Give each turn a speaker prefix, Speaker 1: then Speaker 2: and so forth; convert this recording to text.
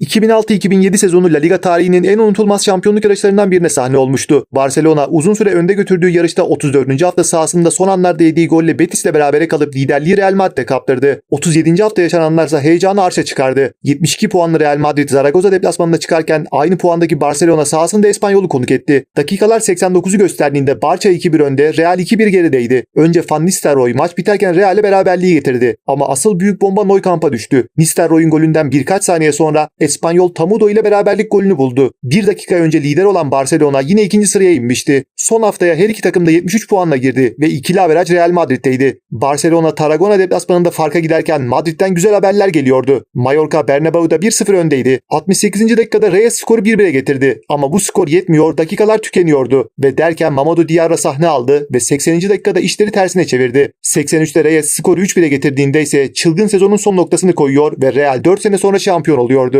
Speaker 1: 2006-2007 sezonu La Liga tarihinin en unutulmaz şampiyonluk yarışlarından birine sahne olmuştu. Barcelona uzun süre önde götürdüğü yarışta 34. hafta sahasında son anlarda yediği golle Betis'le berabere kalıp liderliği Real Madrid'e kaptırdı. 37. hafta yaşananlarsa heyecanı arşa çıkardı. 72 puanlı Real Madrid Zaragoza deplasmanına çıkarken aynı puandaki Barcelona sahasında Espanyol'u konuk etti. Dakikalar 89'u gösterdiğinde Barça 2-1 önde, Real 2-1 gerideydi. Önce Van Nistelrooy maç biterken Real'e beraberliği getirdi. Ama asıl büyük bomba Nou Camp'a düştü. Nistelrooy'un golünden birkaç saniye sonra Espanyol Tamudo ile beraberlik golünü buldu. Bir dakika önce lider olan Barcelona yine ikinci sıraya inmişti. Son haftaya her iki takım da 73 puanla girdi ve ikili averaj Real Madrid'deydi. Barcelona Tarragona deplasmanında farka giderken Madrid'den güzel haberler geliyordu. Mallorca Bernabeu'da 1-0 öndeydi. 68. dakikada Reyes skoru 1-1'e getirdi. Ama bu skor yetmiyor, dakikalar tükeniyordu. Ve derken Mamadou Diarra sahne aldı ve 80. dakikada işleri tersine çevirdi. 83'te Reyes skoru 3-1'e getirdiğinde ise çılgın sezonun son noktasını koyuyor ve Real 4 sene sonra şampiyon oluyordu.